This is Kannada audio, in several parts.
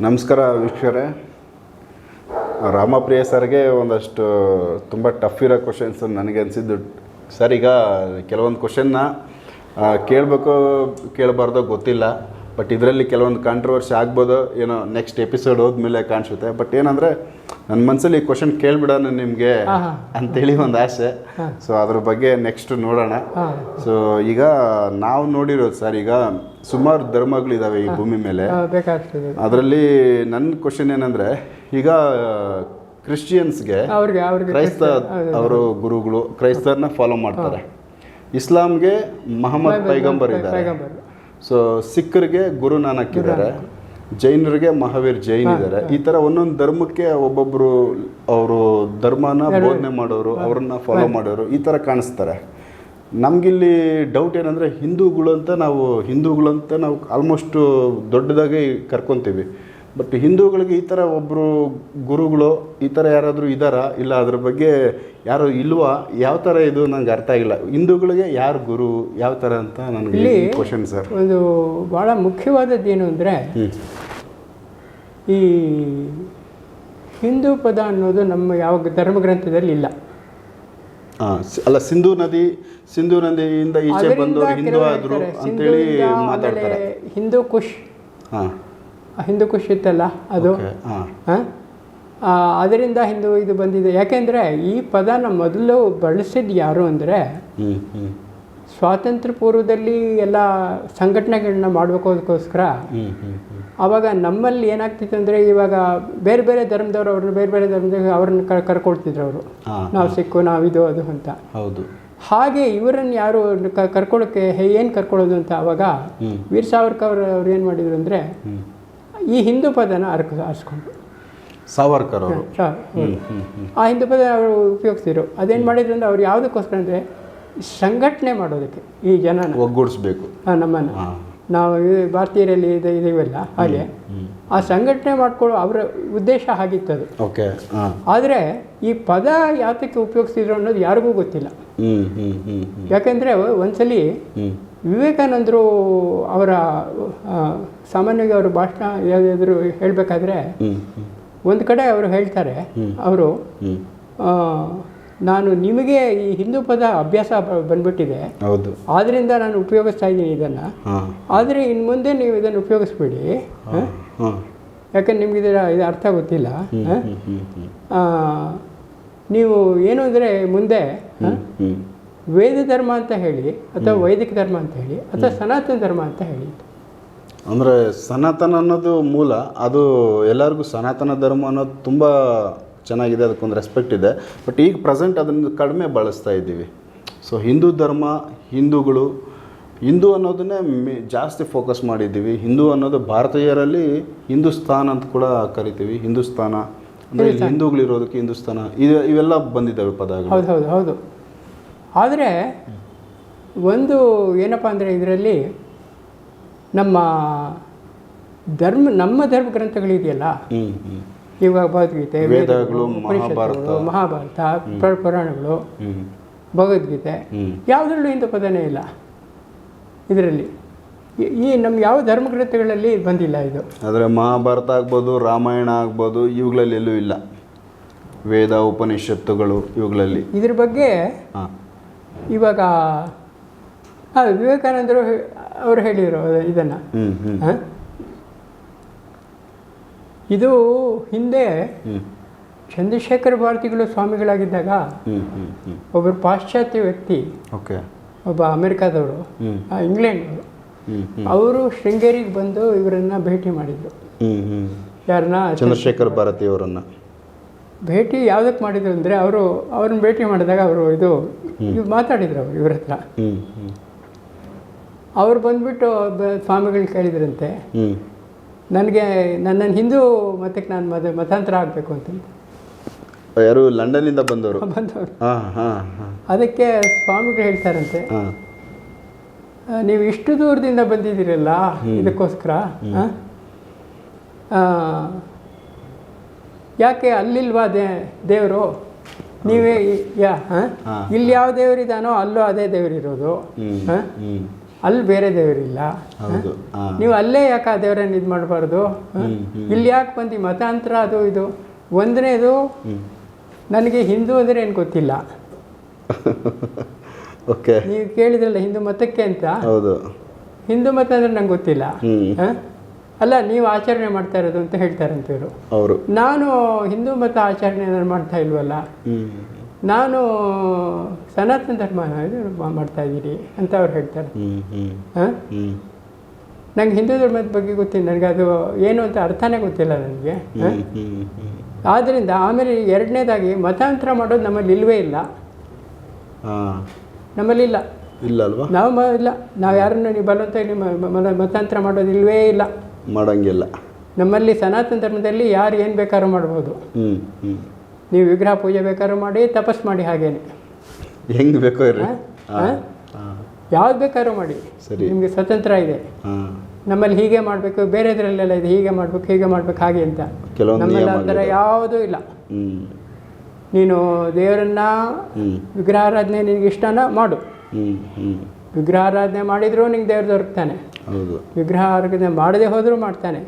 ನಮಸ್ಕಾರ ವೀಕ್ಷಕರೇ. ರಾಮಪ್ರಿಯ ಸರ್ಗೆ ಒಂದಷ್ಟು ತುಂಬ ಟಫ್ ಇರೋ ಕ್ವಶನ್ಸ್ ನನಗೆ ಅನಿಸಿದ್ದು. ಸರ್, ಈಗ ಕೆಲವೊಂದು ಕ್ವಶನ್ನ ಕೇಳಬೇಕು ಕೇಳಬಾರ್ದೋ ಗೊತ್ತಿಲ್ಲ. ಬಟ್ ಇದರಲ್ಲಿ ಕೆಲವೊಂದು ಕಾಂಟ್ರವರ್ಸಿ ಆಗ್ಬೋದು ಏನೋ ನೆಕ್ಸ್ಟ್ ಎಪಿಸೋಡ್ ಹೋದ್ಮೇಲೆ ಕಾಣಿಸುತ್ತೆ. ಬಟ್ ಏನಂದರೆ ನನ್ನ ಮನಸ್ಸಲ್ಲಿ ಈ ಕ್ವಶನ್ ಕೇಳ್ಬಿಡೋಣ ನಿಮಗೆ ಅಂತೇಳಿ ಒಂದು ಆಸೆ. ಸೊ ಅದ್ರ ಬಗ್ಗೆ ನೆಕ್ಸ್ಟ್ ನೋಡೋಣ. ಸೊ ಈಗ ನಾವು ನೋಡಿರೋದು ಸರ್ ಈಗ ಸುಮಾರು ಧರ್ಮಗಳಿದಾವೆ ಈ ಭೂಮಿ ಮೇಲೆ. ಅದರಲ್ಲಿ ನನ್ನ ಕ್ವಶನ್ ಏನಂದ್ರೆ ಈಗ ಕ್ರಿಶ್ಚಿಯನ್ಸ್ಗೆ ಕ್ರೈಸ್ತ ಅವರು ಗುರುಗಳು ಕ್ರೈಸ್ತರನ್ನ ಫಾಲೋ ಮಾಡ್ತಾರೆ. ಇಸ್ಲಾಂಗೆ ಮಹಮ್ಮದ್ ಪೈಗಂಬರ್ ಇದ್ದಾರೆ. ಸೊ ಸಿಖ್ರಿಗೆ ಗುರು ನಾನಕ್ ಇದ್ದಾರೆ. ಜೈನರಿಗೆ ಮಹಾವೀರ್ ಜೈನ್ ಇದ್ದಾರೆ ಈ ತರ ಒಂದೊಂದು ಧರ್ಮಕ್ಕೆ ಒಬ್ಬೊಬ್ರು ಅವರು ಧರ್ಮನ ಬೋಧನೆ ಮಾಡೋರು ಅವ್ರನ್ನ ಫಾಲೋ ಮಾಡೋರು ಈ ತರ ಕಾಣಿಸ್ತಾರೆ. ನಮ್ಗಿಲ್ಲಿ ಡೌಟ್ ಏನಂದ್ರೆ ಹಿಂದೂಗಳು ಅಂತ ನಾವು ಹಿಂದೂಗಳು ಅಂತ ನಾವು ಆಲ್ಮೋಸ್ಟ್ ದೊಡ್ಡದಾಗಿ ಕರ್ಕೊಂತೀವಿ. ಬಟ್ ಹಿಂದೂಗಳಿಗೆ ಈ ಥರ ಒಬ್ಬರು ಗುರುಗಳು ಈ ಥರ ಯಾರಾದರೂ ಇದ್ದಾರಾ ಇಲ್ಲ ಅದ್ರ ಬಗ್ಗೆ ಯಾರು ಇಲ್ವಾ? ಯಾವ ಥರ ಇದು ನನಗೆ ಅರ್ಥ ಆಗಿಲ್ಲ. ಹಿಂದೂಗಳಿಗೆ ಯಾರು ಗುರು ಯಾವ ಥರ ಅಂತ ನನಗೆ ಕ್ವಶನ್ ಸರ್ ಒಂದು ಭಾಳ ಮುಖ್ಯವಾದದ್ದು ಏನು ಅಂದರೆ ಈ ಹಿಂದೂ ಪದ ಅನ್ನೋದು ನಮ್ಮ ಯಾವ ಧರ್ಮ ಗ್ರಂಥದಲ್ಲಿ ಇಲ್ಲ. ಅಲ್ಲ ಸಿಂಧೂ ನದಿ ಸಿಂಧೂ ನದಿಯಿಂದ ಈಚೆ ಬಂದು ಹಿಂದೂ ಆದರು ಅಂತೇಳಿ ಮಾತಾಡ್ತಾರೆ. ಹಿಂದೂ ಕುಶ್. ಹಾಂ. ಹಿಂದೂ ಕುಶ್ ಇತ್ತಲ್ಲ ಅದು? ಅದರಿಂದ ಹಿಂದೂ ಇದು ಬಂದಿದೆ. ಯಾಕೆಂದರೆ ಈ ಪದನ ಮೊದಲು ಬಳಸಿದ್ದು ಯಾರು ಅಂದರೆ ಸ್ವಾತಂತ್ರ್ಯ ಪೂರ್ವದಲ್ಲಿ ಎಲ್ಲ ಸಂಘಟನೆಗಳನ್ನ ಮಾಡಬೇಕು ಅದಕ್ಕೋಸ್ಕರ ಹ್ಞೂ ಹ್ಞೂ ಹ್ಞೂ ಆವಾಗ ನಮ್ಮಲ್ಲಿ ಏನಾಗ್ತಿತ್ತು ಅಂದರೆ ಇವಾಗ ಬೇರೆ ಬೇರೆ ಧರ್ಮದವ್ರು ಅವ್ರನ್ನ ಬೇರೆ ಬೇರೆ ಧರ್ಮದವ್ರು ಅವ್ರನ್ನ ಕರ್ ಕರ್ಕೊಳ್ತಿದ್ರು ಅವರು. ನಾವು ಸಿಕ್ಕು ನಾವು ಇದು ಅದು ಅಂತ. ಹೌದು. ಹಾಗೆ ಇವರನ್ನು ಯಾರು ಕರ್ಕೊಳಕ್ಕೆ ಕರ್ಕೊಳ್ಳೋಕ್ಕೆ ಏನು ಕರ್ಕೊಳ್ಳೋದು ಅಂತ ಆವಾಗ. ವೀರ್ ಸಾವರ್ಕರ್ ಅವ್ರು ಏನು ಮಾಡಿದ್ರು ಅಂದರೆ ಈ ಹಿಂದೂ ಪದನ ಅರ್ಕ ಹರಿಸ್ಕೊಂಡು ಸಾವರ್ಕರ್ ಅವರು. ಆ ಹಿಂದೂ ಪದ ಅವರು ಉಪಯೋಗಿಸಿದ್ರು ಅದೇನು ಮಾಡಿದ್ರು ಅಂದರೆ ಅವ್ರು ಯಾವುದಕ್ಕೋಸ್ಕರ ಅಂದರೆ ಸಂಘಟನೆ ಮಾಡೋದಕ್ಕೆ ಈ ಜನನ. ಒಗ್ಗೂಡಿಸ್ಬೇಕು. ಹಾಂ ನಮ್ಮನ್ನು. ನಾವು ಭಾರತೀಯರಲ್ಲಿ ಇದು ಇದೀವಲ್ಲ ಹಾಗೆ. ಆ ಸಂಘಟನೆ ಮಾಡ್ಕೊಳ್ಳೋ ಅವರ ಉದ್ದೇಶ ಆಗಿತ್ತದು ಓಕೆ ಆದರೆ ಈ ಪದ ಯಾತಕ್ಕೆ ಉಪಯೋಗಿಸ್ತಿದ್ರು ಅನ್ನೋದು ಯಾರಿಗೂ ಗೊತ್ತಿಲ್ಲ. ಯಾಕೆಂದರೆ ಒಂದ್ಸಲಿ ವಿವೇಕಾನಂದರು ಅವರ ಸಾಮಾನ್ಯವಾಗಿ ಅವರು ಭಾಷಣ ಯಾವುದಾದ್ರು ಹೇಳಬೇಕಾದ್ರೆ ಒಂದು ಕಡೆ ಅವರು ಹೇಳ್ತಾರೆ ಅವರು ನಾನು ನಿಮಗೆ ಈ ಹಿಂದೂ ಪದ ಅಭ್ಯಾಸ ಬಂದ್ಬಿಟ್ಟಿದೆ. ಹೌದು. ಆದ್ರಿಂದ ನಾನು ಉಪಯೋಗಿಸ್ತಾ ಇದ್ದೀನಿ ಇದನ್ನು. ಆದರೆ ಇನ್ನು ಮುಂದೆ ನೀವು ಇದನ್ನು ಉಪಯೋಗಿಸ್ಬೇಡಿ ಯಾಕಂದ್ರೆ ನಿಮ್ಗೆ ಇದರ ಇದು ಅರ್ಥ ಗೊತ್ತಿಲ್ಲ ನೀವು ಏನು ಅಂದರೆ ಮುಂದೆ? ವೇದ ಧರ್ಮ ಅಂತ ಹೇಳಿ ಅಥವಾ ವೈದಿಕ ಧರ್ಮ ಅಂತ ಹೇಳಿ ಅಥವಾ ಸನಾತನ ಧರ್ಮ ಅಂತ ಹೇಳಿ. ಅಂದರೆ ಸನಾತನ ಅನ್ನೋದು ಮೂಲ ಅದು ಎಲ್ಲರಿಗೂ ಸನಾತನ ಧರ್ಮ ಅನ್ನೋದು ತುಂಬ ಚೆನ್ನಾಗಿದೆ ಅದಕ್ಕೊಂದು ರೆಸ್ಪೆಕ್ಟ್ ಇದೆ. ಬಟ್ ಈಗ ಪ್ರೆಸೆಂಟ್ ಅದನ್ನು ಕಡಿಮೆ ಬಳಸ್ತಾ ಇದ್ದೀವಿ. ಸೊ ಹಿಂದೂ ಧರ್ಮ ಹಿಂದೂಗಳು ಹಿಂದೂ ಅನ್ನೋದನ್ನೇ ಮೆ ಜಾಸ್ತಿ ಫೋಕಸ್ ಮಾಡಿದ್ದೀವಿ. ಹಿಂದೂ ಅನ್ನೋದು ಭಾರತೀಯರಲ್ಲಿ ಹಿಂದೂಸ್ತಾನ್ ಅಂತ ಕೂಡ ಕರಿತೀವಿ. ಹಿಂದೂಸ್ತಾನ ಅಂದರೆ ಇಲ್ಲಿ ಹಿಂದೂಗಳಿರೋದಕ್ಕೆ ಹಿಂದೂಸ್ತಾನ ಇದು ಇವೆಲ್ಲ ಬಂದಿದ್ದಾವೆ ಪದಗಳು. ಹೌದು ಹೌದು ಹೌದು. ಆದರೆ ಒಂದು ಏನಪ್ಪ ಅಂದರೆ ಇದರಲ್ಲಿ ನಮ್ಮ ಧರ್ಮ ನಮ್ಮ ಧರ್ಮ ಗ್ರಂಥಗಳಿದೆಯಲ್ಲ? ಇವಾಗ ಭಗವದ್ಗೀತೆ ವೇದಗಳು, ಮಹಾಭಾರತ. ಪುರ- ಪುರಾಣಗಳು ಭಗವದ್ಗೀತೆ ಯಾವುದ್ರಲ್ಲೂ ಇಂಥ ಪದನೇ ಇಲ್ಲ. ಇದರಲ್ಲಿ ಈ- ನಮ್ಮ ಯಾವ ಧರ್ಮ ಗ್ರಂಥಗಳಲ್ಲಿ ಬಂದಿಲ್ಲ ಇದು. ಆದರೆ ಮಹಾಭಾರತ ಆಗ್ಬೋದು ರಾಮಾಯಣ ಆಗ್ಬೋದು ಇವುಗಳಲ್ಲಿ ಎಲ್ಲೂ ಇಲ್ಲ. ವೇದ ಉಪನಿಷತ್ತುಗಳು ಇವುಗಳಲ್ಲಿ. ಇದ್ರ ಬಗ್ಗೆ ಇವಾಗ ವಿವೇಕಾನಂದರು ಅವರು ಹೇಳಿರೋ ಇದನ್ನು. ಇದು ಹಿಂದೆ ಚಂದ್ರಶೇಖರ ಭಾರತಿಗಳು ಸ್ವಾಮಿಗಳಾಗಿದ್ದಾಗ ಒಬ್ಬರು ಪಾಶ್ಚಾತ್ಯ ವ್ಯಕ್ತಿ ಓಕೆ. ಒಬ್ಬ ಅಮೆರಿಕಾದವರು ಇಂಗ್ಲೆಂಡ್ ಅವರು ಇಂಗ್ಲೆಂಡ್ನವರು. ಅವರು ಶೃಂಗೇರಿಗೆ ಬಂದು ಇವರನ್ನು ಭೇಟಿ ಮಾಡಿದರು. ಯಾರನ್ನ? ಚಂದ್ರಶೇಖರ್ ಭಾರತಿ ಅವರನ್ನ ಭೇಟಿ ಯಾವುದಕ್ಕೆ ಮಾಡಿದ್ರು ಅಂದರೆ ಅವರು ಅವ್ರನ್ನ ಭೇಟಿ ಮಾಡಿದಾಗ ಅವರು ಇದು ಮಾತಾಡಿದ್ರು ಅವರು ಇವ್ರ ಹತ್ರ. ಅವ್ರು ಬಂದ್ಬಿಟ್ಟು ಸ್ವಾಮಿಗಳು ಕೇಳಿದ್ರಂತೆ ನನಗೆ ನನ್ನ ಹಿಂದೂ ಮತಕ್ಕೆ ನಾನು ಮದ ಮತಾಂತರ ಆಗಬೇಕು ಅಂತಂದು. ಯಾರು ಲಂಡನ್ನಿಂದ ಬಂದವರು? ಬಂದವರು. ಹಾಂ ಹಾಂ ಹಾಂ. ಅದಕ್ಕೆ ಸ್ವಾಮಿಗಳು ಹೇಳ್ತಾರಂತೆ ನೀವು ಇಷ್ಟು ದೂರದಿಂದ ಬಂದಿದ್ದೀರಲ್ಲ ಇದಕ್ಕೋಸ್ಕರ ಯಾಕೆ ಅಲ್ಲಿಲ್ವಾ ದೇ ದೇವರು? ನೀವೇ ಯಾ? ಇಲ್ಲಿ ಯಾವ ದೇವರಿದಾನೋ ಅಲ್ಲೂ ಅದೇ ದೇವರಿರೋದು ಹಾಂ? ಅಲ್ಲಿ ಬೇರೆ ದೇವರಿಲ್ಲ. ನೀವು ಅಲ್ಲೇ ಯಾಕೆ ಆ ದೇವರನ್ನು ಇದು ಮಾಡಬಾರ್ದು? ಇಲ್ಲಿ ಯಾಕೆ ಬಂದು? ಮತಾಂತರ ಅದು ಇದು. ಒಂದನೇದು ನನಗೆ ಹಿಂದೂ ಅಂದರೆ ಏನು ಗೊತ್ತಿಲ್ಲ. ಓಕೆ ನೀವು ಕೇಳಿದ್ರಲ್ಲ ಹಿಂದೂ ಮತಕ್ಕೆ ಅಂತ? ಹೌದು. ಹಿಂದೂ ಮತ ಅಂದರೆ ನಂಗೆ ಗೊತ್ತಿಲ್ಲ. ಅಲ್ಲ ನೀವು ಆಚರಣೆ ಮಾಡ್ತಾ ಇರೋದು ಅಂತ ಹೇಳ್ತಾರಂತ ಇವರು. ಅವರು. ನಾನು ಹಿಂದೂ ಮತ ಆಚರಣೆ ಮಾಡ್ತಾ ಇಲ್ವಲ್ಲ? ನಾನು ಸನಾತನ ಧರ್ಮ ಇದು ಮಾಡ್ತಾ ಇದ್ದೀರಿ ಅಂತ ಅವ್ರು ಹೇಳ್ತಾರೆ. ಹಾಂ? ನಂಗೆ ಹಿಂದೂ ಧರ್ಮದ ಬಗ್ಗೆ ಗೊತ್ತಿಲ್ಲ. ನನಗೆ ಅದು ಏನು ಅಂತ ಅರ್ಥನೇ ಗೊತ್ತಿಲ್ಲ ನನಗೆ. ಆದ್ದರಿಂದ ಆಮೇಲೆ ಎರಡನೇದಾಗಿ ಮತಾಂತರ ಮಾಡೋದು ನಮ್ಮಲ್ಲಿ ಇಲ್ಲವೇ ಇಲ್ಲ. ಹಾಂ. ನಮ್ಮಲ್ಲಿ ಇಲ್ಲ. ಇಲ್ಲ ಅಲ್ವಾ? ನಾವು ಮ ಇಲ್ಲ. ನಾವು ಯಾರನ್ನು ನೀವು ಬಲವಂತ ಮತಾಂತರ ಮಾಡೋದು ಇಲ್ಲವೇ ಇಲ್ಲ. ಮಾಡಂಗಿಲ್ಲ. ನಮ್ಮಲ್ಲಿ ಸನಾತನ ಧರ್ಮದಲ್ಲಿ ಯಾರು ಏನು ಬೇಕಾದ್ರೂ ಮಾಡ್ಬೋದು. ನೀವು ವಿಗ್ರಹ ಪೂಜೆ ಬೇಕಾದ್ರೂ ಮಾಡಿ ತಪಸ್ ಮಾಡಿ ಹಾಗೇನೆ. ಹೆಂಗ್ ಬೇಕೋ ಯಾವ್ದು ಬೇಕಾದ್ರೂ ಮಾಡಿ. ಸರಿ. ನಿಮಗೆ ಸ್ವತಂತ್ರ ಇದೆ. ನಮ್ಮಲ್ಲಿ ಹೀಗೆ ಮಾಡಬೇಕು ಬೇರೆದ್ರಲ್ಲೆಲ್ಲ ಇದೆ ಹೀಗೆ ಮಾಡಬೇಕು ಹೀಗೆ ಮಾಡಬೇಕು ಹಾಗೆ ಅಂತ. ನಮ್ಮಲ್ಲಿ ಆ ಥರ ಯಾವುದೂ ಇಲ್ಲ. ನೀನು ದೇವರನ್ನ ವಿಗ್ರಹಾರಾಧನೆ ನಿನಗೆ ಇಷ್ಟನ ಮಾಡು. ವಿಗ್ರಹಾರಾಧನೆ ಮಾಡಿದರೂ ನಿಂಗೆ ದೇವ್ರು ದೊರಕ್ತಾನೆ. ವಿಗ್ರಹ ಆರಾಧನೆ ಮಾಡದೆ ಹೋದರೂ ಮಾಡ್ತಾನೆ.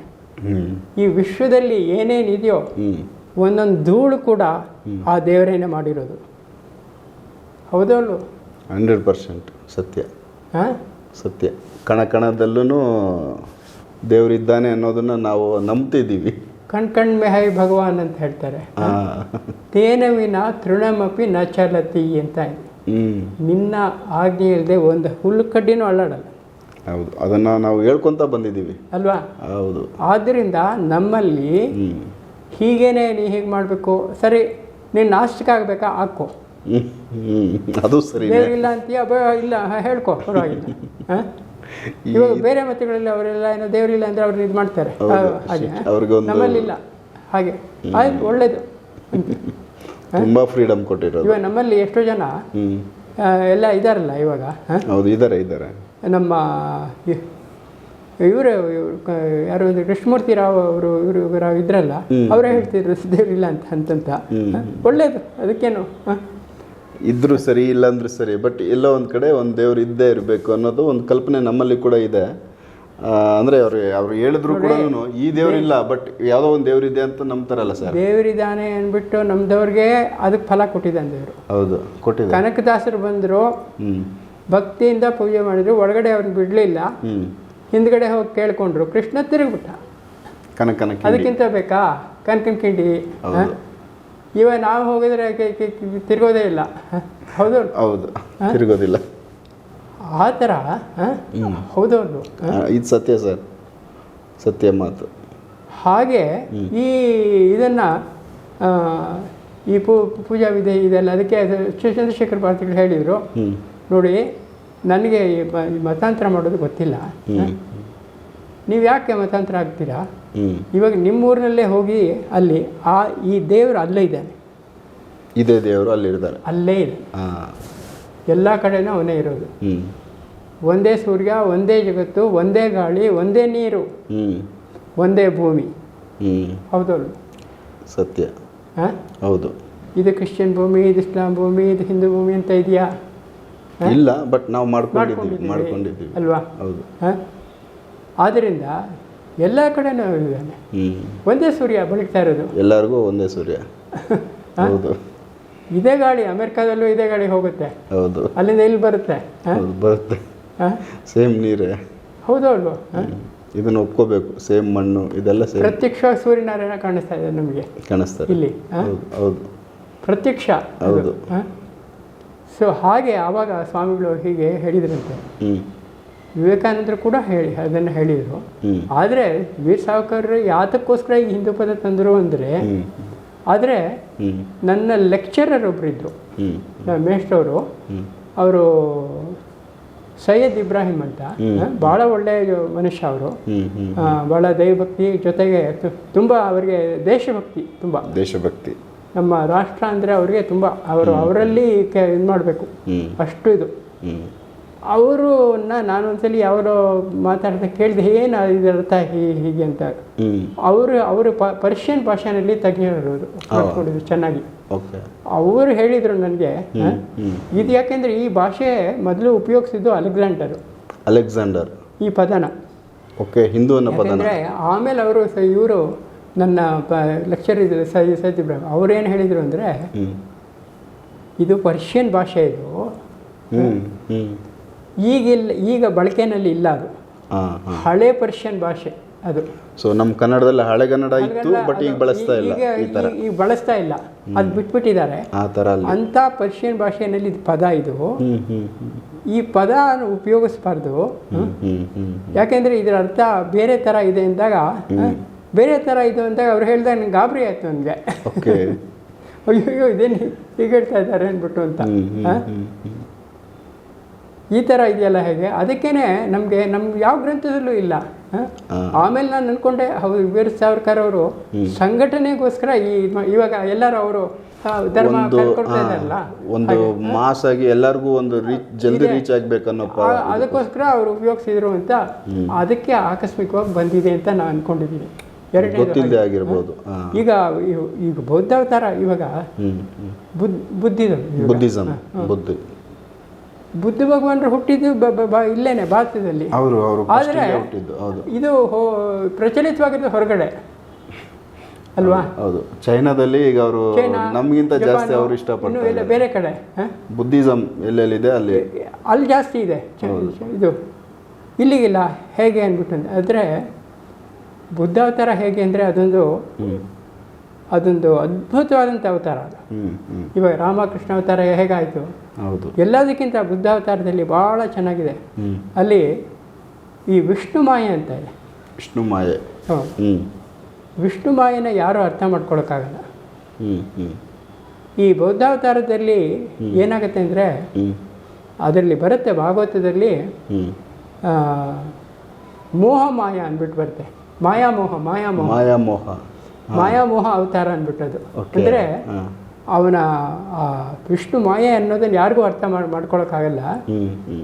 ಈ ವಿಶ್ವದಲ್ಲಿ ಏನೇನಿದೆಯೋ ಒಂದೊಂದು ಧೂಳು ಕೂಡ ಆ ದೇವರೇನೆ ಮಾಡಿರೋದು. ಹೌದಲ್ವ ಹಂಡ್ರೆಡ್ ಪರ್ಸೆಂಟ್ ಸತ್ಯ. ಹಾಂ? ಸತ್ಯ. ಕಣ ಕಣದಲ್ಲೂ ದೇವರಿದ್ದಾನೆ ಅನ್ನೋದನ್ನ ನಾವು ನಂಬ್ತಿದ್ದೀವಿ. ಕಣ್ ಕಣ್ ಮೆಹೈ ಭಗವಾನ್ ಅಂತ ಹೇಳ್ತಾರೆ. ತೇನವಿನ ತೇನ ವಿನ ತೃಣಮಪಿ ನ ಚಲತಿ ಅಂತ ನಿನ್ನ ಆಜ್ಞೆ ಇಲ್ಲದೆ ಒಂದು ಹುಲ್ಲು ಕಡ್ಡಿನೂ ಅಲ್ಲಾಡಲ್ಲ. ಹೌದು. ಅದನ್ನ ನಾವು ಹೇಳ್ಕೊಂತ ಬಂದಿದ್ದೀವಿ. ಅಲ್ವಾ? ಹೌದು. ಆದ್ದರಿಂದ ನಮ್ಮಲ್ಲಿ ಹೀಗೇನೆ ನೀ ಹೀಗೆ ಮಾಡಬೇಕು ಸರಿ ನೀನು ನಾಸ್ತಿಕ ಆಗಬೇಕಾ? ಹಾಕೋ. ಅದು ಸರಿ ಇಲ್ಲ ಅಂತೀಯ? ಇಲ್ಲ ಹೇಳ್ಕೊ ಪರವಾಗಿಲ್ಲ. ಹಾಂ? ಇವಾಗ ಬೇರೆ ಮತಗಳಲ್ಲಿ ಅವರೆಲ್ಲ ಏನೋ ದೇವರಿಲ್ಲ ಅಂದರೆ ಅವ್ರನ್ನ ಇದು ಮಾಡ್ತಾರೆ. ಹಾಗೆ ನಮ್ಮಲ್ಲಿಲ್ಲ. ಹಾಗೆ. ಆಯ್ತು ಒಳ್ಳೇದು. ತುಂಬಾ ಫ್ರೀಡಮ್ ಕೊಟ್ಟಿರೋದು. ಇವಾಗ ನಮ್ಮಲ್ಲಿ ಎಷ್ಟೋ ಜನ ಎಲ್ಲ ಇದಾರಲ್ಲ ಇವಾಗ? ಹೌದು ಇದ್ದಾರೆ ಇದಾರೆ. ನಮ್ಮ ಇವರು ಯಾರು ಒಂದು ಕೃಷ್ಣಮೂರ್ತಿ ರಾವ್ ಅವರು ಇವರು ರಾವ್ ಇದ್ರಲ್ಲ ಅವರೇ ಹೇಳ್ತಿದ್ರು ದೇವರಿಲ್ಲ ಅಂತ ಅಂತಂತ? ಒಳ್ಳೇದು ಅದಕ್ಕೇನು ಇದ್ರೂ ಸರಿ ಇಲ್ಲ ಅಂದ್ರೆ ಸರಿ ಬಟ್ ಎಲ್ಲೋ ಒಂದು ಕಡೆ ಒಂದು ದೇವ್ರು ಇದ್ದೇ ಇರಬೇಕು ಅನ್ನೋದು ಒಂದು ಕಲ್ಪನೆ ನಮ್ಮಲ್ಲಿ ಕೂಡ ಇದೆ. ಅಂದ್ರೆ ಅವ್ರು ಅವ್ರು ಹೇಳಿದ್ರು ಕೂಡ ಈ ದೇವ್ರಿಲ್ಲ ಬಟ್ ಯಾವುದೋ ಒಂದು ದೇವ್ರಿದೆ ಅಂತ ನಂಬ್ತಾರಲ್ಲ ಸರ್? ದೇವರಿದ್ದಾನೆ ಅಂದ್ಬಿಟ್ಟು ನಮ್ದವ್ರಿಗೆ ಅದಕ್ಕೆ ಫಲ ಕೊಟ್ಟಿದ್ದಾನೆ ದೇವರು. ಹೌದು ಕೊಟ್ಟಿದೆ ಕನಕದಾಸರು ಬಂದರು ಭಕ್ತಿಯಿಂದ ಪೂಜೆ ಮಾಡಿದ್ರು ಒಳಗಡೆ ಅವ್ರನ್ನ ಬಿಡಲಿಲ್ಲ. ಹಿಂದ್ಗಡೆ ಹೋಗಿ ಕೇಳ್ಕೊಂಡ್ರು ಕೃಷ್ಣ ತಿರುಗ್ಬಿಟ್ಟ. ಕನಕ ಕನಕ ಅದಕ್ಕಿಂತ ಬೇಕಾ? ಕನಕನ ಕಿಂಡಿ ಇವ ನಾವು ಹೋಗಿದ್ರೆ ತಿರುಗೋದೇ ಇಲ್ಲ? ಹೌದು ಹೌದು. ತಿರುಗೋದಿಲ್ಲ. ಆ ಥರ? ಹೌದು ಹೌದೌದು ಇದು ಸತ್ಯ ಸರ್. ಸತ್ಯ ಮಾತು. ಹಾಗೆ ಈ ಇದನ್ನು ಈ ಪೂ ಪೂಜಾ ವಿಧಿ ಇದೆಲ್ಲ ಅದಕ್ಕೆ ಚಂದ್ರಶೇಖರ್ ಭಾರತಿಗಳು ಹೇಳಿದರು. ನೋಡಿ ನನಗೆ ಮತಾಂತರ ಮಾಡೋದು ಗೊತ್ತಿಲ್ಲ. ನೀವು ಯಾಕೆ ಮತಾಂತರ ಆಗ್ತೀರಾ? ಇವಾಗ ನಿಮ್ಮೂರಿನಲ್ಲೇ ಹೋಗಿ ಅಲ್ಲಿ ಆ ಈ ದೇವರು ಅಲ್ಲೇ ಇದ್ದಾನೆ. ಇದೇ ದೇವರು ಅಲ್ಲಿರ್ತಾರೆ ಅಲ್ಲೇ ಇದೆ. ಎಲ್ಲ ಕಡೆನೂ ಅವನೇ ಇರೋದು. ಒಂದೇ ಸೂರ್ಯ ಒಂದೇ ಜಗತ್ತು ಒಂದೇ ಗಾಳಿ ಒಂದೇ ನೀರು ಒಂದೇ ಭೂಮಿ. ಹೌದಲ್ಲ ಸತ್ಯ. ಹಾಂ? ಹೌದು. ಇದು ಕ್ರಿಶ್ಚಿಯನ್ ಭೂಮಿ ಇದು ಇಸ್ಲಾಂ ಭೂಮಿ ಇದು ಹಿಂದೂ ಭೂಮಿ ಅಂತ ಇದೆಯಾ? ಇಲ್ಲ ಬಟ್ ನಾವು ಮಾಡ್ಕೊಂಡಿದ್ದೀವಿ ಮಾಡ್ಕೊಂಡಿದ್ದೀವಿ. ಅಲ್ವಾ? ಹೌದು. ಆದ್ದರಿಂದ ಎಲ್ಲ ಕಡೆನೂ ಇದ್ದಾನೆ ಒಂದೇ ಸೂರ್ಯ ಬೆಳಗ್ತಾ ಇರೋದು. ಎಲ್ಲರಿಗೂ ಒಂದೇ ಸೂರ್ಯ. ಹೌದು. ಇದೇ ಗಾಳಿ ಅಮೆರಿಕಾದಲ್ಲೂ ಇದೇ ಗಾಳಿ ಹೋಗುತ್ತೆ. ಹೌದು. ಅಲ್ಲಿಂದ ಇಲ್ಲಿ ಬರುತ್ತೆ. ಹೌದು ಬರುತ್ತೆ. ಸೇಮ್ ನೀರೇ. ಹೌದು ಅಲ್ವಾ? ಇದನ್ನು ಒಪ್ಕೋಬೇಕು. ಸೇಮ್ ಮಣ್ಣು ಇದೆಲ್ಲ ಸೇಮ್. ಪ್ರತ್ಯಕ್ಷವಾಗಿ ಸೂರ್ಯನಾರಾಯಣ ಕಾಣಿಸ್ತಾ ಇದೆ ನಮಗೆ. ಕಾಣಿಸ್ತಾರೆ. ಇಲ್ಲಿ ಹೌದು ಹೌದು. ಪ್ರತ್ಯಕ್ಷ ಹೌದು. ಸೊ ಹಾಗೆ ಆವಾಗ ಸ್ವಾಮಿಗಳು ಹೀಗೆ ಹೇಳಿದ್ರಂತೆ. ವಿವೇಕಾನಂದರು ಕೂಡ ಹೇಳಿ ಅದನ್ನು ಹೇಳಿದರು. ಆದರೆ ವೀರ್ ಸಾವರ್ಕರ್ ಯಾತಕ್ಕೋಸ್ಕರ ಈ ಹಿಂದೂ ಪದ ತಂದರು ಅಂದರೆ ಆದರೆ ನನ್ನ ಲೆಕ್ಚರರ್ ಒಬ್ಬರಿದ್ದರು ನಮ್ಮ ಮೇಷ್ಟ್ರವರು. ಹ್ಮ್. ಅವರು ಸೈಯದ್ ಇಬ್ರಾಹಿಂ ಅಂತ ಭಾಳ ಒಳ್ಳೆಯ ಮನುಷ್ಯ ಅವರು. ಭಾಳ ದೈವಭಕ್ತಿ ಜೊತೆಗೆ ತುಂಬ ಅವರಿಗೆ ದೇಶಭಕ್ತಿ ತುಂಬ. ದೇಶಭಕ್ತಿ. ನಮ್ಮ ರಾಷ್ಟ್ರ ಅಂದರೆ ಅವರಿಗೆ ತುಂಬ ಅವರು ಅವರಲ್ಲಿ ಕೆ ಇದು ಮಾಡಬೇಕು. ಅಷ್ಟು ಇದು. ಅವರು ಅವರನ್ನ ನಾನು ಒಂದ್ಸಲಿ ಅವರು ಮಾತಾಡ್ತಾ ಕೇಳಿದೆ ಏನು ಇದರ ಅರ್ಥ ಹೀಗೆ ಅಂತ. ಅವರು ಅವರು ಪ ಪರ್ಷಿಯನ್ ಭಾಷೆನಲ್ಲಿ ಇರೋದು ಮಾಡ್ಕೊಂಡಿದ್ರು ಚೆನ್ನಾಗಿ. ಅವರು ಹೇಳಿದರು ನನಗೆ ಇದು ಯಾಕೆಂದರೆ ಈ ಭಾಷೆ ಮೊದಲು ಉಪಯೋಗಿಸಿದ್ದು ಅಲೆಕ್ಸಾಂಡರ್. ಅಲೆಕ್ಸಾಂಡರ್. ಈ ಪದನ. ಓಕೆ ಹಿಂದೂ ಅನ್ನೋ ಪದ ಆಮೇಲೆ ಅವರು ಇವರು ನನ್ನ ಪ ಲೆಕ್ಚರ್ ಇದ್ದರು ಸೈ ಸೈತ್ ಇಬ್ರಾಹಿಂ ಅವ್ರೇನು ಹೇಳಿದರು ಅಂದರೆ ಇದು ಪರ್ಷಿಯನ್ ಭಾಷೆ ಇದು. ಈಗಿಲ್ಲ ಈಗ ಬಳಕೆಯಲ್ಲಿ ಇಲ್ಲ ಅದು. ಹಳೆ ಪರ್ಷಿಯನ್ ಭಾಷೆ ಅದು. ಸೊ ನಮ್ಮ ಕನ್ನಡದಲ್ಲಿ ಹಳೆಗನ್ನಡ ಇತ್ತು ಬಟ್ ಈಗ ಬಳಸ್ತಾ ಇಲ್ಲ ಈಗ ಬಳಸ್ತಾ ಇಲ್ಲ. ಅದು ಬಿಟ್ಬಿಟ್ಟಿದ್ದಾರೆ. ಆ ಥರ ಅಲ್ಲಿ. ಅಂಥ ಪರ್ಷಿಯನ್ ಭಾಷೆಯಲ್ಲಿ ಇದು ಪದ ಇದು. ಈ ಪದ ಉಪಯೋಗಿಸ್ಬಾರ್ದು. ಯಾಕೆಂದ್ರೆ ಇದರ ಅರ್ಥ ಬೇರೆ ಥರ ಇದೆ ಅಂದಾಗ? ಬೇರೆ ಥರ ಇದು ಅಂತ ಅವ್ರು ಹೇಳ್ದೆ ನಂಗೆ ಗಾಬರಿ ಆಯಿತು ನನಗೆ ಅಯ್ಯೋ ಇದೇನು ಹೀಗೆ ಹೇಳ್ತಾ ಇದ್ದಾರೆ ಅಂದ್ಬಿಟ್ಟು ಅಂತ. ಈ ಥರ ಇದೆಯಲ್ಲ ಹೇಗೆ? ಅದಕ್ಕೇ ನಮಗೆ ನಮ್ಗೆ ಯಾವ ಗ್ರಂಥದಲ್ಲೂ ಇಲ್ಲ. ಹ? ಆಮೇಲೆ ನಾನು ಅನ್ಕೊಂಡೆ ಅವ್ರು ವೀರ ಸಾವರ್ಕರ್ ಅವರು ಸಂಘಟನೆಗೋಸ್ಕರ ಈ ಇವಾಗ ಎಲ್ಲರೂ ಅವರು ಧರ್ಮ ಒಂದು ಕಳ್ಕೊಡ್ತಾ ಇದ್ದಾರಲ್ಲ? ಒಂದು ಮಾಸ್ ಆಗಿ ಎಲ್ಲರಿಗೂ ಒಂದು ರೀಚ್ ಜಲ್ದಿ ರೀಚ್ ಆಗ್ಬೇಕನ್ನೋ ಅದಕ್ಕೋಸ್ಕರ ಅವರು ಉಪಯೋಗಿಸಿದ್ರು ಅಂತ ಅದಕ್ಕೆ ಆಕಸ್ಮಿಕವಾಗಿ ಬಂದಿದೆ ಅಂತ ನಾನು ಅನ್ಕೊಂಡಿದ್ದೀನಿ ಗೊತ್ತಿಲ್ಲದೆ ಆಗಿರ್ಬೋದು. ಈಗ ಈಗ ಬೌದ್ಧಾವತಾರ ಇವಾಗ ಬುದ್ಧ ಇವಾಗ. ಬುದ್ಧಿಸಮ್ ಬುದ್ಧ. ಬುದ್ಧ ಭಗವಾನರು ಹುಟ್ಟಿದ್ದು ಇಲ್ಲೇನೆ ಭಾರತದಲ್ಲಿ. ಅವರು ಅವರು ಆದರೆ ಹುಟ್ಟಿದ್ದು ಹೌದು. ಇದು ಪ್ರಚಲಿತವಾಗಿರೋದು ಹೊರಗಡೆ. ಅಲ್ವಾ? ಹೌದು ಚೈನಾದಲ್ಲಿ ಈಗ ಅವರು ನಮಗಿಂತ ಜಾಸ್ತಿ ಅವರು ಇಷ್ಟಪಡ್ತಾರೆ. ಬೇರೆ ಕಡೆ? ಬುದ್ಧಿಸಮ್ ಎಲ್ಲೆಲ್ಲಿದೆ? ಅಲ್ಲಿ. ಅಲ್ಲಿ ಜಾಸ್ತಿ ಇದೆ. ಇದು ಇಲ್ಲಿಗಿಲ್ಲ. ಹೇಗೆ ಅಂದ್ಬಿಟ್ಟು ಆದರೆ ಬುದ್ಧ ಅವತಾರ ಹೇಗೆ ಅಂದರೆ ಅದೊಂದು ಅದೊಂದು ಅದ್ಭುತವಾದಂಥ ಅವತಾರ ಅದು. ಇವಾಗ ರಾಮಕೃಷ್ಣ ಅವತಾರ ಹೇಗಾಯಿತು? ಹೌದು. ಎಲ್ಲದಕ್ಕಿಂತ ಬುದ್ಧ ಅವತಾರದಲ್ಲಿ ಭಾಳ ಚೆನ್ನಾಗಿದೆ. ಅಲ್ಲಿ ಈ ವಿಷ್ಣು ಮಾಯೆ ಅಂತ ಇದೆ. ವಿಷ್ಣು ಮಾಯೆ. ಹ್ಞೂ ವಿಷ್ಣು ಮಾಯೆನ ಯಾರೂ ಅರ್ಥ ಮಾಡ್ಕೊಳಕ್ಕಾಗಲ್ಲ. ಈ ಬೌದ್ಧಾವತಾರದಲ್ಲಿ ಏನಾಗುತ್ತೆ ಅಂದರೆ ಅದರಲ್ಲಿ ಬರುತ್ತೆ ಭಾಗವತದಲ್ಲಿ ಮೋಹ ಮಾಯ ಅಂದ್ಬಿಟ್ಟು ಬರುತ್ತೆ. ಮಾಯಾಮೋಹ ಮಾಯಾಮೋಹ. ಮಾಯಾಮೋಹ. ಮಾಯಾಮೋಹ ಅವತಾರ ಅಂದ್ಬಿಟ್ಟದು ಅಂದರೆ ಅವನ ವಿಷ್ಣು ಮಾಯೆ ಅನ್ನೋದನ್ನು ಯಾರಿಗೂ ಅರ್ಥ ಮಾಡಿ ಮಾಡ್ಕೊಳಕ್ಕಾಗಲ್ಲ. ಹ್ಞೂ ಹ್ಞೂ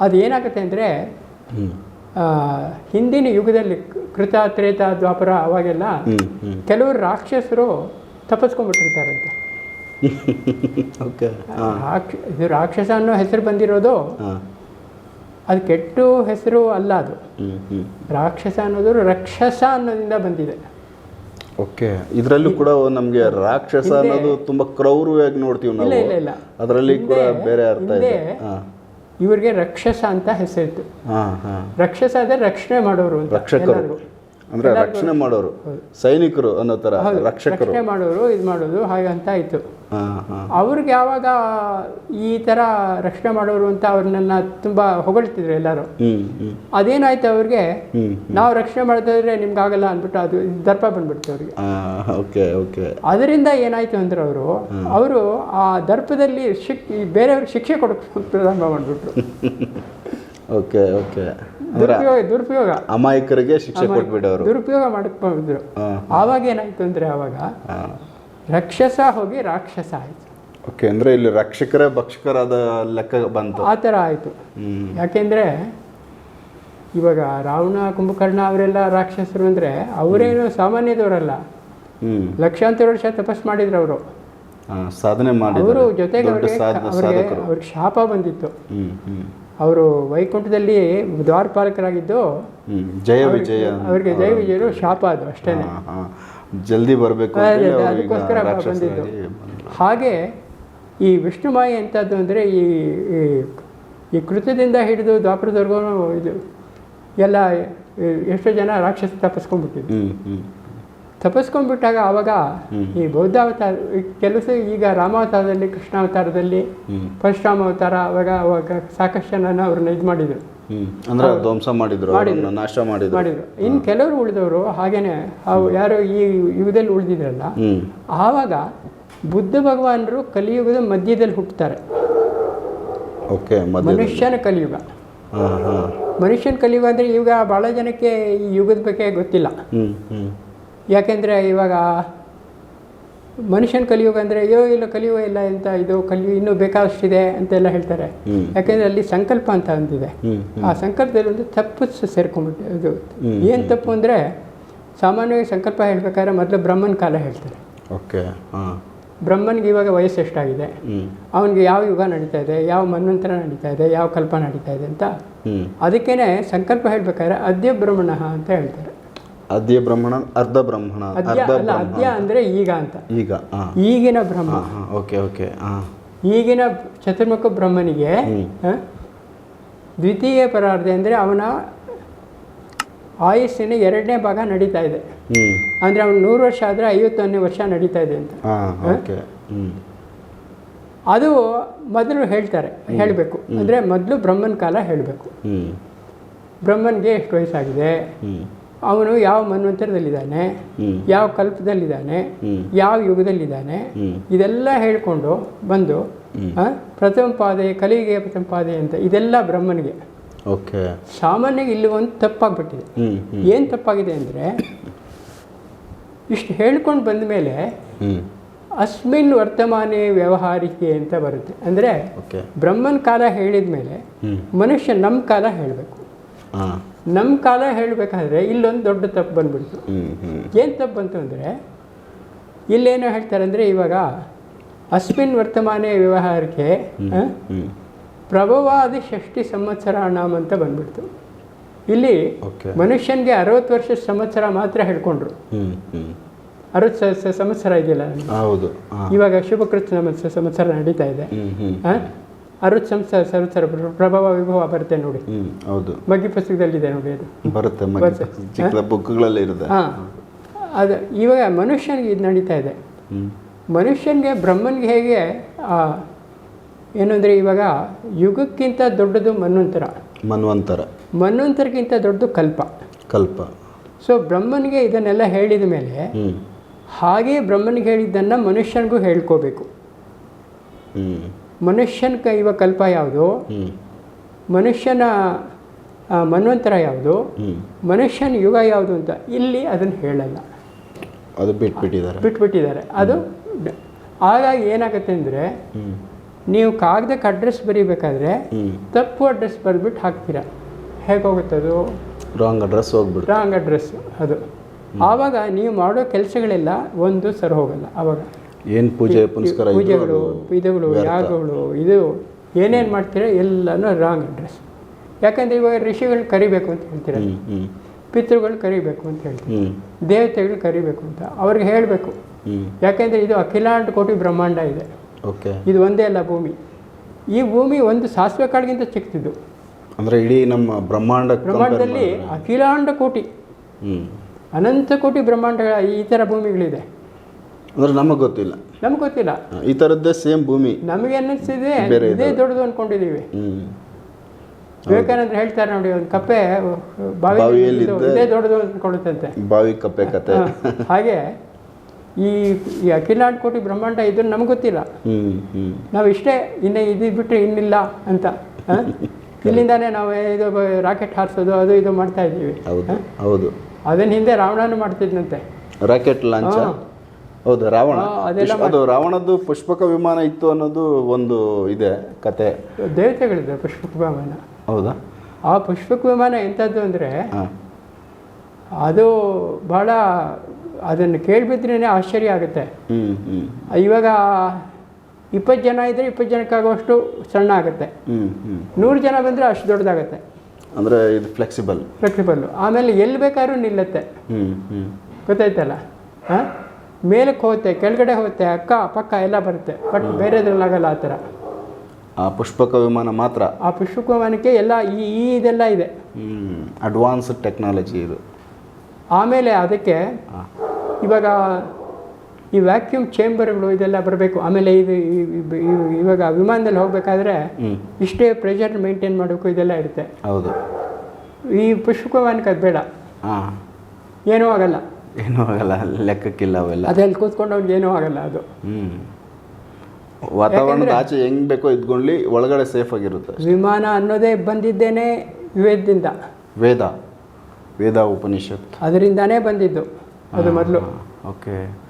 ಅದು ಏನಾಗುತ್ತೆ ಅಂದರೆ ಹಿಂದಿನ ಯುಗದಲ್ಲಿ ಕೃತ ತ್ರೇತ ದ್ವಾಪರ ಅವಾಗೆಲ್ಲ ಕೆಲವರು ರಾಕ್ಷಸರು ತಪ್ಪಿಸ್ಕೊಂಡ್ಬಿಟ್ಟಿರ್ತಾರಂತೆ ರಾಕ್ಷ ಇದು ರಾಕ್ಷಸ ಅನ್ನೋ ಹೆಸರು ಬಂದಿರೋದು ಅದು ಕೆಟ್ಟು ಹೆಸರು ಅಲ್ಲ ಅದು. ರಾಕ್ಷಸ ಅನ್ನೋದು ರಕ್ಷಸ ಅನ್ನೋದಿಂದ ಬಂದಿದೆ. ಓಕೆ ಇದರಲ್ಲೂ ಕೂಡ ನಮಗೆ ರಾಕ್ಷಸ ಅನ್ನೋದು ತುಂಬಾ ಕ್ರೌರವಾಗಿ ನೋಡ್ತೀವಿ ನಾವು. ಇಲ್ಲ ಇಲ್ಲ. ಅದರಲ್ಲಿ ಕೂಡ ಬೇರೆ ಅರ್ಥ ಇದೆ. ಇವರಿಗೆ ರಕ್ಷಸ ಅಂತ ಹೆಸರಿತ್ತು. ಹಾಂ ಹಾಂ. ರಕ್ಷಸ ಅಂದ್ರೆ ರಕ್ಷಣೆ ಮಾಡೋರು ರಕ್ಷಕರು. ಅಂದ್ರೆ ರಕ್ಷಣೆ ಮಾಡೋರು. ಸೈನಿಕರು ಅನ್ನೋ ತರ ರಕ್ಷಕರು. ರಕ್ಷಣೆ ಮಾಡೋರು ಇದು ಮಾಡೋದು ಹಾಗಂತ ಇತ್ತು ಅವ್ರಿಗೆ ಯಾವಾಗ ಈ ಥರ ರಕ್ಷಣೆ ಮಾಡೋರು ಅಂತ ಅವ್ರನ್ನ ತುಂಬ ಹೊಗಳ್ತಿದ್ರು ಎಲ್ಲರೂ. ಅದೇನಾಯ್ತು ಅವ್ರಿಗೆ? ನಾವು ರಕ್ಷಣೆ ಮಾಡ್ತಾ ಇದ್ರೆ ನಿಮ್ಗೆ ಆಗಲ್ಲ ಅಂದ್ಬಿಟ್ಟು ಅದು ದರ್ಪ ಬಂದ್ಬಿಡ್ತು ಅವ್ರಿಗೆ. ಅದರಿಂದ ಏನಾಯ್ತು ಅಂದ್ರೆ ಅವರು ಅವರು ಆ ದರ್ಪದಲ್ಲಿ ಶಿಕ್ ಬೇರೆಯವ್ರಿಗೆ ಶಿಕ್ಷೆ ಕೊಡಕ್ ಪ್ರಾರಂಭ ಮಾಡಿಬಿಟ್ರು. Okay okay. ದುರುಪಯೋಗ ದುರುಪಯೋಗ. ಅಮಾಯಕರಿಗೆ ಶಿಕ್ಷೆ ಕೊಟ್ಬಿಡೋರು. ದುರುಪಯೋಗ ಮಾಡಕ್ಕೆ ಅವಾಗ ಆವಾಗ ಏನಾಯ್ತು ಅಂದ್ರೆ ಆವಾಗ ರಕ್ಷಸ ಹೋಗಿ ರಾಕ್ಷಸ ಆಯಿತು. ಓಕೆ ಅಂದ್ರೆ ಇಲ್ಲಿ ರಕ್ಷಕರೇ ಭಕ್ಷಕರಾದ ಲೆಕ್ಕ ಬಂತು. ಆ ಥರ ಆಯಿತು. ಯಾಕೆಂದ್ರೆ ಇವಾಗ ರಾವಣ ಕುಂಭಕರ್ಣ ಅವರೆಲ್ಲ ರಾಕ್ಷಸರು ಅಂದರೆ ಅವರೇನು ಸಾಮಾನ್ಯದವರಲ್ಲ. ಹ್ಮ್. ಲಕ್ಷಾಂತರ ವರ್ಷ ತಪಸ್ ಮಾಡಿದ್ರು ಅವರು. ಸಾಧನೆ ಸಾಧನೆ ಅವರು ಜೊತೆಗೆ ಅವರಿಗೆ ಅವ್ರಿಗೆ ಶಾಪ ಬಂದಿತ್ತು. ಅವರು ವೈಕುಂಠದಲ್ಲಿ ದ್ವಾರಪಾಲಕರಾಗಿದ್ದು ಜಯ ವಿಜಯ ಅವರಿಗೆ ಜಯ ವಿಜಯರು ಶಾಪ ಅದು ಅಷ್ಟೇ ಹಾ, ಹಾ. ಜಲ್ದಿ ಬರಬೇಕು ಅದೇ, ಅದೇ, ಅದಕ್ಕೋಸ್ಕರ ಬಂದಿದ್ದು. ಹಾಗೆ ಈ ವಿಷ್ಣುಮಾಯಿ ಎಂಥದ್ದು ಅಂದರೆ ಈ ಈ- ಕೃತದಿಂದ ಹಿಡಿದು ದ್ವಾಪರದವರೆಗೂ ಇದು ಎಲ್ಲ ಎಷ್ಟೋ ಜನ ರಾಕ್ಷಸ ತಪ್ಪಿಸ್ಕೊಂಡ್ಬಿಟ್ಟಿದ್ರು ತಪಸ್ಕೊಂಡ್ಬಿಟ್ಟಾಗ ಆವಾಗ ಈ ಬೌದ್ಧಾವತಾರ ಕೆಲಸ ಈಗ ರಾಮಾವತಾರದಲ್ಲಿ ಕೃಷ್ಣಾವತಾರದಲ್ಲಿ ಪರಶುರಾಮ ಅವತಾರ ಅವಾಗ ಅವಾಗ ಸಾಕಷ್ಟು ಜನ ಅವ್ರನ್ನ ಇದು ಮಾಡಿದರು ಅಂದ್ರೆ ಧ್ವಂಸ ಮಾಡಿದ್ರು ನಾಶ ಮಾಡಿದ್ರು. ಮಾಡಿದ್ರು. ಇನ್ನು ಕೆಲವರು ಉಳಿದವರು ಹಾಗೇನೆ ಯಾರು ಈ ಯುಗದಲ್ಲಿ ಉಳಿದಿದ್ರಲ್ಲ ಆವಾಗ ಬುದ್ಧ ಭಗವಾನರು ಕಲಿಯುಗದ ಮಧ್ಯದಲ್ಲಿ ಹುಟ್ಟುತ್ತಾರೆ. ಓಕೆ ಮನುಷ್ಯನ ಕಲಿಯುಗ. ಮನುಷ್ಯನ ಕಲಿಯುಗ ಅಂದರೆ ಈಗ ಭಾಳ ಜನಕ್ಕೆ ಈ ಯುಗದ ಬಗ್ಗೆ ಗೊತ್ತಿಲ್ಲ. ಯಾಕೆಂದರೆ ಇವಾಗ ಮನುಷ್ಯನ ಕಲಿಯುಗ ಅಂದರೆ ಅಯ್ಯೋ ಇಲ್ಲ ಕಲಿಯುವ ಇಲ್ಲ ಅಂತ ಇದು ಕಲಿಯು ಇನ್ನೂ ಬೇಕಾದಷ್ಟಿದೆ ಅಂತೆಲ್ಲ ಹೇಳ್ತಾರೆ. ಯಾಕೆಂದರೆ ಅಲ್ಲಿ ಸಂಕಲ್ಪ ಅಂತ ಒಂದಿದೆ. ಆ ಸಂಕಲ್ಪದಲ್ಲಿ ಒಂದು ತಪ್ಪು ಸೇರ್ಕೊಂಡ್ಬಿಟ್ಟು ಇದು ಏನು ತಪ್ಪು ಅಂದರೆ ಸಾಮಾನ್ಯವಾಗಿ ಸಂಕಲ್ಪ ಹೇಳ್ಬೇಕಾದ್ರೆ ಮೊದಲು ಬ್ರಹ್ಮನ ಕಾಲ ಹೇಳ್ತಾರೆ. ಓಕೆ ಬ್ರಹ್ಮನಿಗೆ ಇವಾಗ ವಯಸ್ಸು ಎಷ್ಟಾಗಿದೆ? ಅವನಿಗೆ ಯಾವ ಯುಗ ನಡೀತಾ ಇದೆ ಯಾವ ಮನ್ವಂತರ ನಡೀತಾ ಇದೆ ಯಾವ ಕಲ್ಪ ನಡೀತಾ ಇದೆ ಅಂತ? ಅದಕ್ಕೇನೆ ಸಂಕಲ್ಪ ಹೇಳ್ಬೇಕಾದ್ರೆ ಅದ್ಯ ಬ್ರಹ್ಮಣ ಅಂತ ಹೇಳ್ತಾರೆ. ಅದ್ಯ ಬ್ರಹ್ಮಣ ಅರ್ಧ ಬ್ರಹ್ಮಣ ಅದ್ಯ ಅರ್ಧ ಅಲ್ಲ ಅದ್ಯ ಅಂದರೆ ಈಗ ಅಂತ. ಈಗ ಈಗಿನ ಬ್ರಹ್ಮ. ಓಕೆ ಓಕೆ ಈಗಿನ ಚತುರ್ಮುಖ ಬ್ರಹ್ಮನಿಗೆ ಹ್ಮ್. ದ್ವಿತೀಯ ಪರಾರ್ಧ ಅಂದರೆ ಅವನ ಆಯುಸ್ಸಿನ ಎರಡನೇ ಭಾಗ ನಡೀತಾ ಇದೆ. ಅಂದ್ರೆ ಅವನು ನೂರು ವರ್ಷ ಆದರೆ ಐವತ್ತೊಂದನೇ ವರ್ಷ ನಡೀತಾ ಇದೆ ಅಂತ. ಅದು ಮೊದಲು ಹೇಳ್ತಾರೆ ಹೇಳಬೇಕು. ಅಂದರೆ ಮೊದಲು ಬ್ರಹ್ಮನ ಕಾಲ ಹೇಳಬೇಕು. ಬ್ರಹ್ಮನ್ಗೆ ಎಷ್ಟು ವಯಸ್ಸಾಗಿದೆ? ಅವನು ಯಾವ ಮನ್ವಂತರದಲ್ಲಿದ್ದಾನೆ ಯಾವ ಕಲ್ಪದಲ್ಲಿದ್ದಾನೆ ಯಾವ ಯುಗದಲ್ಲಿದ್ದಾನೆ ಇದೆಲ್ಲ ಹೇಳ್ಕೊಂಡು ಬಂದು ಪ್ರಥಮ ಪಾದೆ ಕಲಿಗೆ ಪ್ರಥಮ ಪಾದೆ ಅಂತ ಇದೆಲ್ಲ ಬ್ರಹ್ಮನಿಗೆ. ಓಕೆ. ಸಾಮಾನ್ಯ ಇಲ್ಲಿ ಒಂದು ತಪ್ಪಾಗ್ಬಿಟ್ಟಿದೆ. ಏನು ತಪ್ಪಾಗಿದೆ ಅಂದರೆ ಇಷ್ಟು ಹೇಳ್ಕೊಂಡು ಬಂದ ಮೇಲೆ ಅಸ್ಮಿನ್ ವರ್ತಮಾನೇ ವ್ಯವಹಾರಿಕೆ ಅಂತ ಬರುತ್ತೆ. ಅಂದರೆ ಬ್ರಹ್ಮನ್ ಕಾಲ ಹೇಳಿದ ಮೇಲೆ ಮನುಷ್ಯ ನಮ್ಮ ಕಾಲ ಹೇಳಬೇಕು. ನಮ್ಮ ಕಾಲ ಹೇಳಬೇಕಾದ್ರೆ ಇಲ್ಲೊಂದು ದೊಡ್ಡ ತಪ್ಪು ಬಂದ್ಬಿಡ್ತು. ಏನು ತಪ್ಪು ಬಂತು ಅಂದರೆ ಇಲ್ಲೇನು ಹೇಳ್ತಾರೆ ಅಂದರೆ ಇವಾಗ ಅಸ್ಮಿನ್ ವರ್ತಮಾನ ವ್ಯವಹಾರಕ್ಕೆ ಪ್ರಭವಾದಿ ಷಷ್ಟಿ ಸಂವತ್ಸರ ನಾಮ ಅಂತ ಬಂದ್ಬಿಡ್ತು. ಇಲ್ಲಿ ಮನುಷ್ಯನಿಗೆ ಅರವತ್ತು ವರ್ಷ ಸಂವತ್ಸರ ಮಾತ್ರ ಹೇಳ್ಕೊಂಡ್ರು. ಅರವತ್ತು ಸಂವತ್ಸರ ಇದೆಯಲ್ಲ? ಹೌದು ಇವಾಗ ಶುಭಕೃತ್ ಸಂವತ್ಸರ ನಡೀತಾ ಇದೆ. ಹ್ಮ್ ಸಂಸಾರ ಸರ್ವಸರ ಪ್ರಭಾವ ವಿಭವ ಬರುತ್ತೆ ನೋಡಿ. ಹೌದು. ಮಗ್ಗಿ ಪುಸ್ತಕದಲ್ಲಿದೆ ನೋಡಿ ಅದು. ಬರುತ್ತೆ. ಚಿಕ್ಕ ಬುಕ್ಗಳಲ್ಲಿ ಇರುತ್ತೆ. ಹಾಂ. ಅದು ಇವಾಗ ಮನುಷ್ಯನಿಗೆ ಇದು ನಡೀತಾ ಇದೆ. ಮನುಷ್ಯನಿಗೆ ಬ್ರಹ್ಮನಿಗೆ ಹೇಗೆ ಆ, ಏನು ಅಂದರೆ ಇವಾಗ ಯುಗಕ್ಕಿಂತ ದೊಡ್ಡದು ಮನ್ವಂತರ. ಮನ್ವಂತರ. ಮನ್ವಂತರಕ್ಕಿಂತ ದೊಡ್ಡದು ಕಲ್ಪ. ಕಲ್ಪ. ಸೊ ಬ್ರಹ್ಮನಿಗೆ ಇದನ್ನೆಲ್ಲ ಹೇಳಿದ ಮೇಲೆ ಹಾಗೆ ಬ್ರಹ್ಮನಿಗೆ ಹೇಳಿದ್ದನ್ನು ಮನುಷ್ಯನಿಗೂ ಹೇಳ್ಕೋಬೇಕು. ಮನುಷ್ಯನ ಕ ಇವಾಗ ಕಲ್ಪ ಯಾವುದು? ಮನುಷ್ಯನ ಮನ್ವಂತರ ಯಾವುದು? ಮನುಷ್ಯನ ಯುಗ ಯಾವುದು ಅಂತ ಇಲ್ಲಿ ಅದನ್ನು ಹೇಳಲ್ಲ. ಅದು ಬಿಟ್ಬಿಟ್ಟಿದ್ದಾರೆ. ಬಿಟ್ಬಿಟ್ಟಿದ್ದಾರೆ. ಅದು ಹಾಗಾಗಿ ಏನಾಗುತ್ತೆ ಅಂದರೆ ನೀವು ಕಾಗದಕ್ಕೆ ಅಡ್ರೆಸ್ ಬರೀಬೇಕಾದ್ರೆ ತಪ್ಪು ಅಡ್ರೆಸ್ ಬರೆದ್ಬಿಟ್ಟು ಹಾಕ್ತೀರಾ? ಹೇಗೋಗುತ್ತೆ ಅದು? ರಾಂಗ್ ಅಡ್ರೆಸ್ ಹೋಗ್ಬಿಟ್ಟು ರಾಂಗ್ ಅಡ್ರೆಸ್ ಅದು. ಆವಾಗ ನೀವು ಮಾಡೋ ಕೆಲಸಗಳೆಲ್ಲ ಒಂದು ಸರಿ ಹೋಗಲ್ಲ ಆವಾಗ. ಏನ್ ಪೂಜೆ ಪುನಸ್ಕಾರ ಪೂಜೆಗಳು ಪೂಜೆಗಳು ಯಾಗಗಳು ಇದು ಏನೇನು ಮಾಡ್ತೀರ ಎಲ್ಲನೂ ರಾಂಗ್ ಅಡ್ರೆಸ್ ಯಾಕಂದರೆ ಇವಾಗ ಋಷಿಗಳು ಕರಿಬೇಕು ಅಂತ ಹೇಳ್ತೀರ ಪಿತೃಗಳು ಕರಿಬೇಕು ಅಂತ ಹೇಳ್ತೀವಿ ದೇವತೆಗಳು ಕರಿಬೇಕು ಅಂತ ಅವ್ರಿಗೆ ಹೇಳಬೇಕು. ಯಾಕೆಂದರೆ ಇದು ಅಖಿಲಾಂಡ ಕೋಟಿ ಬ್ರಹ್ಮಾಂಡ ಇದೆ. ಓಕೆ. ಇದು ಒಂದೇ ಅಲ್ಲ ಭೂಮಿ. ಈ ಭೂಮಿ ಒಂದು ಸಾಸಿವೆ ಕಾಡಿಗಿಂತ ಚಿಕ್ಕದಿದ್ದು. ಅಂದರೆ ಇಡೀ ನಮ್ಮ ಬ್ರಹ್ಮಾಂಡ ಬ್ರಹ್ಮಾಂಡದಲ್ಲಿ ಅಖಿಲಾಂಡ ಕೋಟಿ. ಅನಂತ ಕೋಟಿ ಬ್ರಹ್ಮಾಂಡಗಳ ಈ ಥರ ಭೂಮಿಗಳಿದೆ. ಅಂದ್ರೆ ನಮಗೆ ಗೊತ್ತಿಲ್ಲ. ನಮ್ಗೆ ಗೊತ್ತಿಲ್ಲ. ಈ ಥರದ್ದೇ ಸೇಮ್ ಭೂಮಿ. ನಮಗೆ ಅನ್ನಿಸ್ತಿದೆ ಬೇರೆ ಇದೇ ದೊಡ್ಡದು ಅಂದ್ಕೊಂಡಿದ್ದೀವಿ ವಿವೇಕಾನಂದ್ರ ವಿವೇಕಾನಂದ ಹೇಳ್ತಾರೆ ನೋಡಿ ಒಂದು ಕಪ್ಪೆ ಬಾವಿ ಬಾವಿಯಲ್ಲಿ ಇದು ದೊಡ್ಡದು ಅಂದ್ಕೊಳ್ಳುತ್ತಂತೆ ಬಾವಿ ಕಪ್ಪೆ ಕತೆ. ಹಾಗೆ ಈ ಈ ಅಖಿಲಾಡ್ ಕೋಟಿ ಬ್ರಹ್ಮಾಂಡ ಇದು ನಮ್ಗೆ ಗೊತ್ತಿಲ್ಲ. ನಾವು ಇಷ್ಟೇ ಇನ್ನೇ ಇದು ಬಿಟ್ಟರೆ ಇನ್ನಿಲ್ಲ ಅಂತ ಇಲ್ಲಿಂದಾನೆ ನಾವು ಇದು ರಾಕೆಟ್ ಹಾರಿಸೋದು ಅದು ಇದು ಮಾಡ್ತಾ ಇದ್ದೀವಿ. ಹೌದು ಹೌದು. ಅದನ್ನ ಹಿಂದೆ ರಾವಣನು ಮಾಡ್ತಿದ್ನಂತೆ. Rocket launch. ಹೌದು ರಾವಣ. ಅದು ರಾವಣದ್ದು ಪುಷ್ಪಕ ವಿಮಾನ ಇತ್ತು ಅನ್ನೋದು ಒಂದು ಇದೆ ಕತೆ. ದೇವತೆಗಳಿದೆ ಪುಷ್ಪಕ ವಿಮಾನ. ಹೌದಾ? ಆ ಪುಷ್ಪಕ ವಿಮಾನ ಎಂಥದ್ದು ಅಂದರೆ ಅದು ಭಾಳ ಅದನ್ನು ಕೇಳಿಬಿದ್ರೇ ಆಶ್ಚರ್ಯ ಆಗುತ್ತೆ. ಇವಾಗ ಇಪ್ಪತ್ತು ಜನ ಇದ್ದರೆ ಇಪ್ಪತ್ತು ಜನಕ್ಕಾಗುವಷ್ಟು ಸಣ್ಣ ಆಗುತ್ತೆ. ಹ್ಮ್ ಹ್ಮ್. ನೂರು ಜನ ಬಂದರೆ ಅಷ್ಟು ದೊಡ್ಡದಾಗುತ್ತೆ. ಅಂದರೆ ಇದು ಫ್ಲೆಕ್ಸಿಬಲ್ ಫ್ಲೆಕ್ಸಿಬಲ್ ಆಮೇಲೆ ಎಲ್ಲಿ ಬೇಕಾದ್ರೂ ನಿಲ್ಲುತ್ತೆ. ಹ್ಮ್ ಹ್ಮ್. ಗೊತ್ತಾಯ್ತಲ್ಲ? ಹಾಂ? ಮೇಲಕ್ಕೆ ಹೋಗುತ್ತೆ ಕೆಳಗಡೆ ಹೋಗುತ್ತೆ ಅಕ್ಕ ಪಕ್ಕ ಎಲ್ಲ ಬರುತ್ತೆ. ಬಟ್ ಬೇರೆದ್ರಲ್ಲಾಗಲ್ಲ ಆ ಥರ. ಆ ಪುಷ್ಪಕ ವಿಮಾನ ಮಾತ್ರ? ಆ ಪುಷ್ಪಕ ವಿಮಾನಕ್ಕೆ ಎಲ್ಲ ಈ ಈ ಇದೆಲ್ಲ ಇದೆ. ಅಡ್ವಾನ್ಸ್ ಟೆಕ್ನಾಲಜಿ ಇದು. ಆಮೇಲೆ ಅದಕ್ಕೆ. ಇವಾಗ ಈ ವ್ಯಾಕ್ಯೂಮ್ ಚೇಂಬರ್ಗಳು ಇದೆಲ್ಲ ಬರಬೇಕು. ಆಮೇಲೆ ಇದು ಇವಾಗ ವಿಮಾನದಲ್ಲಿ ಹೋಗಬೇಕಾದ್ರೆ ಇಷ್ಟೇ ಪ್ರೆಷರ್ ಮೇಂಟೈನ್ ಮಾಡಬೇಕು ಇದೆಲ್ಲ ಇರುತ್ತೆ. ಹೌದು. ಈ ಪುಷ್ಪಕ ವಿಮಾನಕ್ಕೆ ಅದು ಬೇಡ. ಹಾಂ ಏನೂ ಆಗಲ್ಲ. ಏನೂ ಆಗಲ್ಲ ಲೆಕ್ಕಕ್ಕಿಲ್ಲ ಅವೆಲ್ಲ. ಅದಲ್ಲಿ ಕೂತ್ಕೊಂಡು ಅವ್ನಿಗೆ ಏನೂ ಆಗಲ್ಲ ಅದು. ಹ್ಞೂ ವಾತಾವರಣದ ಆಚೆ ಹೆಂಗೆ ಬೇಕೋ ಇದ್ಕೊಳ್ಳಿ ಒಳಗಡೆ ಸೇಫ್ ಆಗಿರುತ್ತೆ ವಿಮಾನ ಅನ್ನೋದೇ ಬಂದಿದ್ದೇನೆ ವೇದದಿಂದ. ವೇದ. ವೇದ ಉಪನಿಷತ್. ಅದರಿಂದಾನೇ ಬಂದಿದ್ದು. ಅದು ಮೊದಲು. ಓಕೆ.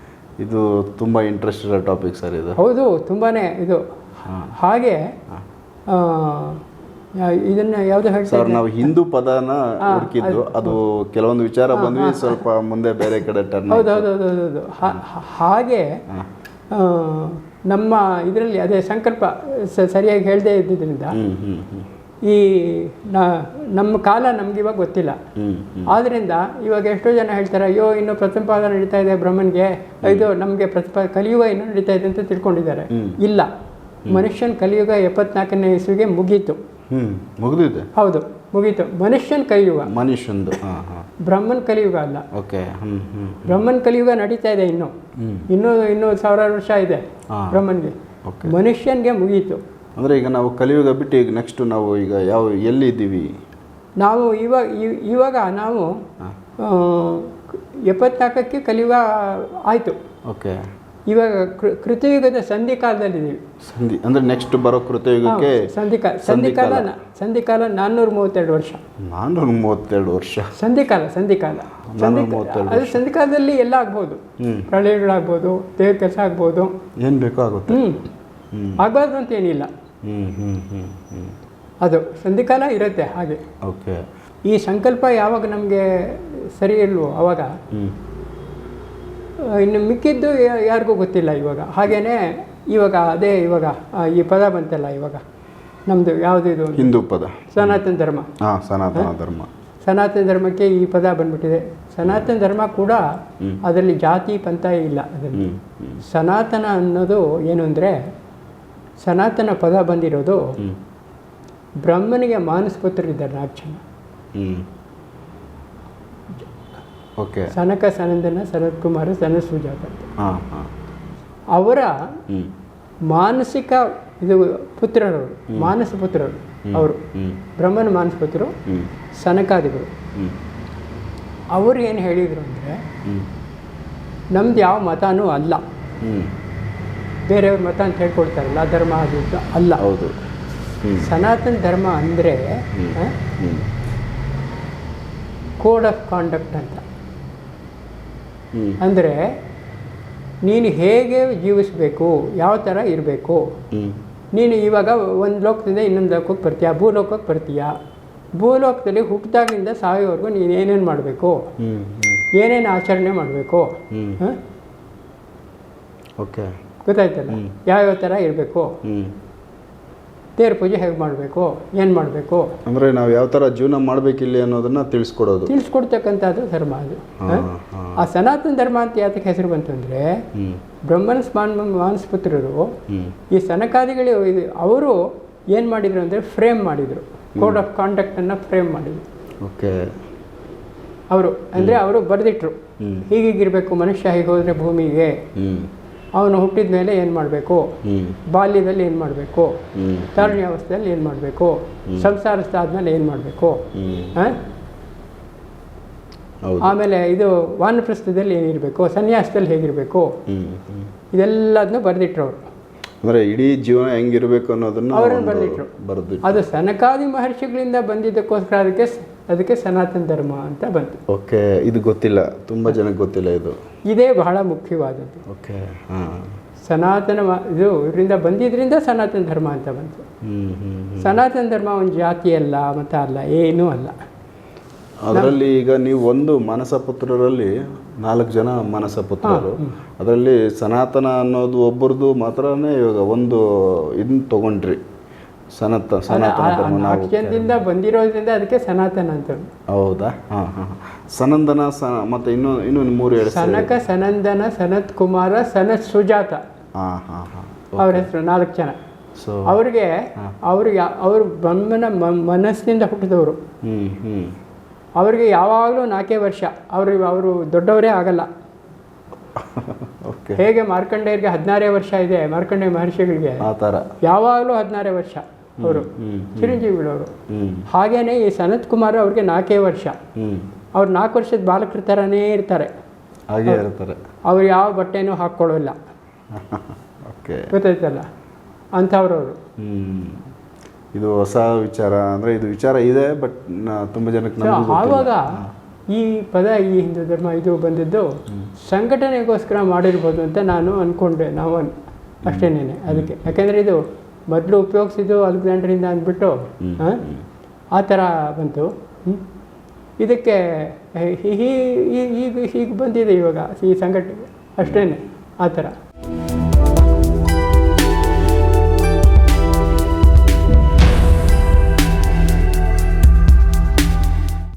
ಇದು ತುಂಬ ಇಂಟ್ರೆಸ್ಟ್ ಇರೋ ಟಾಪಿಕ್ ಸರ್ ಇದು. ಹೌದು ತುಂಬಾ ಇದು. ಹಾಗೆ ಇದನ್ನ ಯಾವುದು ಸರ್ ನಾವು ಹಿಂದೂ ಪದನ ಹುಡುಕಿದ್ದು. ಅದು ಕೆಲವೊಂದು ವಿಚಾರ ಬಂದ್ವಿ ಸ್ವಲ್ಪ ಮುಂದೆ ಬೇರೆ ಕಡೆ ಟರ್ನ್ ಹೌದು ಹಾಗೆ ನಮ್ಮ ಇದರಲ್ಲಿ ಅದೇ ಸಂಕಲ್ಪ ಸರಿಯಾಗಿ ಹೇಳದೇ ಇದ್ದಿದ್ದರಿಂದ ಈ ನಮ್ಮ ಕಾಲ ನಮ್ಗೆ ಇವಾಗ ಗೊತ್ತಿಲ್ಲ. ಆದ್ದರಿಂದ ಇವಾಗ ಎಷ್ಟೋ ಜನ ಹೇಳ್ತಾರೆ ಅಯ್ಯೋ ಇನ್ನು ಪ್ರತಿಪಾದ ನಡೀತಾ ಇದೆ ಬ್ರಹ್ಮನ್ಗೆ. ಇದು ನಮಗೆ ಪ್ರತಿಪಾದ ಕಲಿಯುಗ ಇನ್ನೂ ನಡೀತಾ ಇದೆ ಅಂತ ತಿಳ್ಕೊಂಡಿದ್ದಾರೆ. ಇಲ್ಲ. ಮನುಷ್ಯನ ಕಲಿಯುಗ ಎಪ್ಪತ್ನಾಲ್ಕನೇ ಇಸುವಿಗೆ ಮುಗೀತು. ಹ್ಮ್ ಮುಗಿದಿದೆ. ಹೌದು ಮುಗೀತು. ಮನುಷ್ಯನ ಕಲಿಯುಗ. ಮನುಷ್ಯಂದು ಬ್ರಹ್ಮನ್ ಕಲಿಯುಗ ಅಲ್ಲ. ಓಕೆ ಹ್ಮ್ ಹ್ಮ್ ಬ್ರಹ್ಮನ್ ಕಲಿಯುಗ ನಡೀತಾ ಇದೆ ಇನ್ನು. ಇನ್ನೂ ಇನ್ನೂ ಸಾವಿರಾರು ವರ್ಷ ಇದೆ. ಬ್ರಹ್ಮನ್ಗೆ. ಓಕೆ. ಮನುಷ್ಯನ್ಗೆ ಮುಗೀತು. ಅಂದ್ರೆ ಈಗ ನಾವು ಕಲಿಯುಗ ಬಿಟ್ಟು ಈಗ ನೆಕ್ಸ್ಟ್ ನಾವು ಈಗ ಯಾವ ಎಲ್ಲಿ ಇದ್ದೀವಿ ನಾವು ಇವಾಗ ಇವಾಗ ನಾವು ಎಪ್ಪತ್ನಾಲ್ಕಕ್ಕೆ ಕಲಿಯುಗ ಆಯಿತು. ಓಕೆ. ಇವಾಗ ಕೃತಯುಗದ ಸಂಧಿಕಾಲದಲ್ಲಿದ್ದೀವಿ. ಸಂಧಿ ಅಂದ್ರೆ ನೆಕ್ಸ್ಟ್ ಬರೋ ಕೃತಯುಗಕ್ಕೆ ಸಂಧಿಕಾಲ. ಸಂಧಿಕಾಲ ಸಂಧಿಕಾಲ ನಾನ್ನೂರ ಮೂವತ್ತೆರಡು ವರ್ಷ. ನಾನ್ನೂರ ಮೂವತ್ತೆರಡು ವರ್ಷ. ಸಂಧಿಕಾಲ ಸಂಧಿಕಾಲ. ಅದು ಸಂಧಿಕಾಲದಲ್ಲಿ ಎಲ್ಲ ಆಗ್ಬೋದು. ಪ್ರಳಯಗಳಾಗ್ಬೋದು ದೇವ್ರ ಕೆಲಸ ಆಗ್ಬೋದು. ಏನು ಬೇಕೋ ಆಗುತ್ತೆ? ಹ್ಞೂ ಆಗಬಾರ್ದು ಅಂತ ಏನಿಲ್ಲ. ಅದು ಸಂಧಿಕಾಲ ಇರುತ್ತೆ ಹಾಗೆ. ಓಕೆ. ಈ ಸಂಕಲ್ಪ ಯಾವಾಗ ನಮಗೆ ಸರಿ ಇಲ್ವೋ ಅವಾಗ ಇನ್ನು ಮಿಕ್ಕಿದ್ದು ಯಾರಿಗೂ ಗೊತ್ತಿಲ್ಲ ಇವಾಗ. ಹಾಗೆಯೇ ಇವಾಗ ಅದೇ ಇವಾಗ ಈ ಪದ ಬಂತಲ್ಲ ಇವಾಗ. ನಮ್ಮದು ಯಾವುದು ಇದು? ಹಿಂದೂ ಪದ. ಸನಾತನ ಧರ್ಮ. ಹಾಂ ಸನಾತನ ಧರ್ಮ. ಸನಾತನ ಧರ್ಮಕ್ಕೆ ಈ ಪದ ಬಂದ್ಬಿಟ್ಟಿದೆ. ಸನಾತನ ಧರ್ಮ ಕೂಡ ಅದರಲ್ಲಿ ಜಾತಿ ಪಂಥ ಇಲ್ಲ ಅದರಲ್ಲಿ. ಸನಾತನ ಅನ್ನೋದು ಏನು ಅಂದರೆ ಸನಾತನ ಪದ ಬಂದಿರೋದು ಹ್ಮ್. ಬ್ರಹ್ಮನಿಗೆ ಮಾನಸ್ಪುತ್ರರಿದ್ದಾರೆ ನಾಲ್ಕು ಜನ ಓಕೆ. ಸನಕ ಸನಂದನ ಸನತ್ ಕುಮಾರ ಸನತ್ ಸುಜಾತ ಅಂತ. ಹಾ ಹಾ. ಅವರ ಮಾನಸಿಕ ಇದು ಪುತ್ರರವರು ಮಾನಸ ಪುತ್ರರು ಅವರು. ಹ್ಮ್. ಬ್ರಹ್ಮನ ಮಾನಸ ಪುತ್ರರು ಸನಕಾದಿಗಳು. ಅವರು ಏನು ಹೇಳಿದರು ಅಂದರೆ ನಮ್ದು ಯಾವ ಮತನೂ ಅಲ್ಲ. ಬೇರೆಯವ್ರ ಮತ ಅಂತ ಹೇಳ್ಕೊಡ್ತಾರಲ್ಲ ಧರ್ಮ ಅದು ಅಲ್ಲ. ಹೌದು. ಸನಾತನ ಧರ್ಮ ಅಂದರೆ ಕೋಡ್ ಆಫ್ ಕಾಂಡಕ್ಟ್ ಅಂತ. ಅಂದರೆ ನೀನು ಹೇಗೆ ಜೀವಿಸಬೇಕು ಯಾವ ಥರ ಇರಬೇಕು? ನೀನು ಇವಾಗ ಒಂದು ಲೋಕದಿಂದ ಇನ್ನೊಂದು ಲೋಕಕ್ಕೆ ಬರ್ತೀಯ? ಭೂಲೋಕಕ್ಕೆ ಬರ್ತೀಯ? ಭೂಲೋಕದಲ್ಲಿ ಹುಟ್ಟಿದಾಗಿಂದ ಸಾಯೋವರೆಗೂ ನೀನು ಏನೇನು ಮಾಡಬೇಕು? ಏನೇನು ಆಚರಣೆ ಮಾಡಬೇಕು? ಹಾಂ? ಓಕೆ. ಗೊತ್ತಾಯ್ತಲ್ಲ. ಯಾವ್ಯಾವ ಥರ ಇರಬೇಕು? ದೇವ್ರ ಪೂಜೆ ಹೇಗೆ ಮಾಡಬೇಕು ಏನು ಮಾಡಬೇಕು? ಅಂದ್ರೆ ನಾವು ಯಾವ ತರ ಜೀವನ ಇಲ್ಲಿ ಅನ್ನೋದನ್ನ ತಿಳಿಸ್ಕೊಡೋದು. ತಿಳಿಸ್ಕೊಡ್ತಕ್ಕಂಥದ್ದು ಧರ್ಮ ಅದು. ಆ ಸನಾತನ ಧರ್ಮ ಅಂತ ಯಾತಕ್ಕೆ ಹೆಸರು ಬಂತು ಅಂದರೆ ಬ್ರಹ್ಮನ ಸ್ಮಾನ ಮಾನಸ್ಪುತ್ರರು ಈ ಸನಕಾದಿಗಳು ಇದು ಅವರು ಏನು ಮಾಡಿದರು ಅಂದರೆ ಫ್ರೇಮ್ ಮಾಡಿದರು. ಕೋಡ್ ಆಫ್ ಕಾಂಡಕ್ಟನ್ನು ಫ್ರೇಮ್ ಮಾಡಿದರು. ಓಕೆ. ಅವರು ಅಂದರೆ ಅವರು ಬರೆದಿಟ್ರು. ಹೀಗಿಗಿರಬೇಕು ಮನುಷ್ಯ ಹೀಗೆ ಹೋದರೆ ಭೂಮಿಗೆ. ಅವನು ಹುಟ್ಟಿದ ಮೇಲೆ ಏನು ಮಾಡಬೇಕು? ಬಾಲ್ಯದಲ್ಲಿ ಏನು ಮಾಡಬೇಕು? ಹ್ಮ್. ಅವಸ್ಥೆಯಲ್ಲಿ ಏನು ಮಾಡಬೇಕು? ಸಂಸಾರಸ್ಥಾದ್ಮೇಲೆ ಏನು ಮಾಡಬೇಕು? ಆಮೇಲೆ ಇದು ವಾನಪ್ರಸ್ಥದಲ್ಲಿ ಏನಿರಬೇಕು ಸನ್ಯಾಸದಲ್ಲಿ ಹೇಗಿರಬೇಕು? ಇದೆಲ್ಲದನ್ನೂ ಬರೆದಿಟ್ರು ಅವರು ಅಂದರೆ ಇಡೀ ಜೀವನ ಹೆಂಗಿರಬೇಕು ಅನ್ನೋದನ್ನು ಅವರನ್ನು ಬರೆದಿಟ್ರು. ಬರೆದು ಅದು ಸನಕಾದಿ ಮಹರ್ಷಿಗಳಿಂದ ಬಂದಿದ್ದಕ್ಕೋಸ್ಕರ ಅದಕ್ಕೆ ಅದಕ್ಕೆ ಸನಾತನ ಧರ್ಮ ಅಂತ ಬಂತು. ಓಕೆ ಇದು ಗೊತ್ತಿಲ್ಲ ತುಂಬ ಜನಕ್ಕೆ ಗೊತ್ತಿಲ್ಲ ಇದು. ಇದೇ ಬಹಳ ಮುಖ್ಯವಾದದ್ದು. ಓಕೆ ಹಾಂ. ಸನಾತನ ಇದು ಇದರಿಂದ ಬಂದಿದ್ದರಿಂದ ಸನಾತನ ಧರ್ಮ ಅಂತ ಬಂತು. ಸನಾತನ ಧರ್ಮ ಒಂದು ಜಾತಿ ಅಲ್ಲ ಮತ ಅಲ್ಲ ಏನೂ ಅಲ್ಲ. ಅದರಲ್ಲಿ ಈಗ ನೀವು ಒಂದು ಮಾನಸ ಪುತ್ರರಲ್ಲಿ ನಾಲ್ಕು ಜನ ಮಾನಸ ಪುತ್ರರು. ಅದರಲ್ಲಿ ಸನಾತನ ಅನ್ನೋದು ಒಬ್ಬರದು ಮಾತ್ರನೇ ಇವಾಗ ಒಂದು ಇದನ್ನ ತಗೊಂಡ್ರಿ. ಸನಾತ ಸನಾತನ ಧರ್ಮ ನಾವು ಬಂದಿರೋದ್ರಿಂದ ಅದಕ್ಕೆ ಸನಾತನ ಅಂತ ಹೌದಾ? ಹಾಂ ಹಾಂ ಸನಂದನ ಸನ ಮತ್ತೆ ಇನ್ನು ಇನ್ನೂ ಮೂರು ಹೇಳಿ ಸನಕ ಸನಂದನ ಸನತ್ ಕುಮಾರ ಸನತ್ ಸುಜಾತ. ಹಾಂ ಹಾಂ ಹಾಂ. ಅವ್ರ ಹೆಸರು ನಾಲ್ಕು ಜನ. ಸೊ ಅವ್ರಿಗೆ ಅವ್ರಿಗೆ ಅವ್ರ ಬ್ರಹ್ಮನ ಮನಸ್ಸಿನಿಂದ ಹುಟ್ಟಿದವರು. ಹ್ಞೂ ಹ್ಞೂ ಅವ್ರಿಗೆ ಯಾವಾಗಲೂ ನಾಲ್ಕೇ ವರ್ಷ. ಅವರು ಅವರು ದೊಡ್ಡವರೇ ಆಗಲ್ಲ. ಹೇಗೆ ಮಾರ್ಕಂಡೇಯರಿಗೆ ಹದಿನಾರೇ ವರ್ಷ ಇದೆ ಮಾರ್ಕಂಡೇಯ ಮಹರ್ಷಿಗಳಿಗೆ ಯಾವಾಗಲೂ ಹದಿನಾರೇ ವರ್ಷ. ಅವರು. ಚಿರಂಜೀವಿಗಳವರು ಹಾಗೇನೆ ಈ ಸನತ್ ಕುಮಾರ್ ಅವ್ರಿಗೆ ನಾಲ್ಕೇ ವರ್ಷ. ಅವ್ರು ನಾಲ್ಕು ವರ್ಷದ ಬಾಲಕರ ಥರನೇ ಇರ್ತಾರೆ. ಹಾಗೆ ಇರ್ತಾರೆ. ಅವ್ರು ಯಾವ ಬಟ್ಟೆನೂ ಹಾಕ್ಕೊಳ್ಳೋಲ್ಲ. ಓಕೆ. ಗೊತ್ತಾಯ್ತಲ್ಲ? ಅಂಥವ್ರವರು. ಇದು ಹೊಸ ವಿಚಾರ ಅಂದ್ರೆ ಇದು ವಿಚಾರ ಇದೆ ಬಟ್ ತುಂಬ ಜನಕ್ಕೆ ಆವಾಗ ಈ ಪದ ಈ ಹಿಂದೂ ಧರ್ಮ ಇದು ಬಂದಿದ್ದು ಸಂಘಟನೆಗೋಸ್ಕರ ಮಾಡಿರ್ಬೋದು ಅಂತ ನಾನು ಅಂದ್ಕೊಂಡೆ ನಾವು ಅಷ್ಟೇನೇ ಅಷ್ಟೇನೇನೆ ಅದಕ್ಕೆ. ಯಾಕೆಂದರೆ ಇದು ಮೊದಲು ಉಪಯೋಗಿಸಿದ್ದು ಅಲೆಕ್ಸಾಂಡ್ರಿಂದ ಅಂದ್ಬಿಟ್ಟು ಆ? ಥರ ಬಂತು. ಇದಕ್ಕೆ ಹೀಗೆ ಹೀಗೆ ಬಂದಿದೆ ಇವಾಗ ಈ ಸಂಘಟನೆ ಅಷ್ಟೇ ಆ ಥರ